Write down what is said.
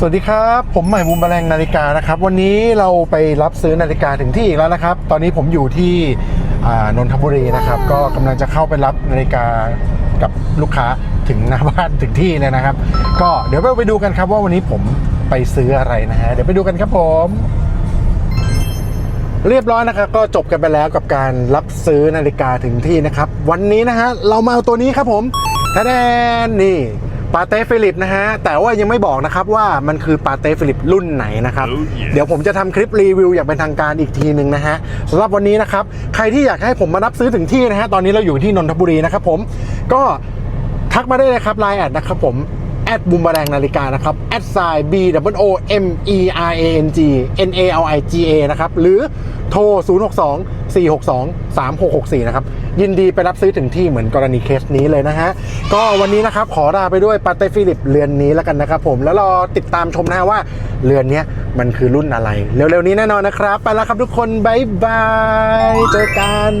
สวัสดีครับ ผมใหม่บุมแมลงนาฬิกานะครับ วันนี้เราไปรับซื้อนาฬิกาถึงที่อีกแล้วนะครับ ตอนนี้ผมอยู่ที่นนทบุรีนะครับ ก็กำลังจะเข้าไปรับนาฬิกากับลูกค้าถึงหน้าบ้านถึงที่เลยนะครับ ก็เดี๋ยวไปดูกันครับว่าวันนี้ผมไปซื้ออะไรนะฮะเดี๋ยวไปดูกันครับผม เรียบร้อยนะครับ ก็จบกันไปแล้วกับการรับซื้อนาฬิกาถึงที่นะครับ วันนี้นะฮะเรามาเอาตัวนี้ครับผมทะแดนนี่ ปาเต้ฟิลิปนะฮะ แต่ว่ายังไม่บอกนะครับว่ามันคือปาเต้ฟิลิปรุ่นไหนนะครับ Oh yeah เดี๋ยวผมจะทำคลิปรีวิวอย่างเป็นทางการอีกทีหนึ่งนะฮะสำหรับวันนี้นะครับ ใครที่อยากให้ผมมารับซื้อถึงที่นะฮะ ตอนนี้เราอยู่ที่นนทบุรีนะครับผม ก็ทักมาได้เลยครับไลน์แอดนะครับผม แอดบูมแรงนาฬิกานะครับแอดไซ B W O M E R A N G N A L I G A นะครับ หรือโทร 062 462 3664 นะครับ ยินดีไปรับซื้อถึงที่เหมือนกรณีเคสนี้เลยนะฮะ ก็วันนี้นะครับ ขอลาไปด้วยปาเต้ฟิลิปเรือนนี้แล้วกันนะครับผม แล้วรอติดตามชมนะว่าเรือนนี้มันคือรุ่นอะไร เร็วๆนี้แน่นอนนะครับ ไปแล้วครับทุกคน บ๊ายบาย เจอกัน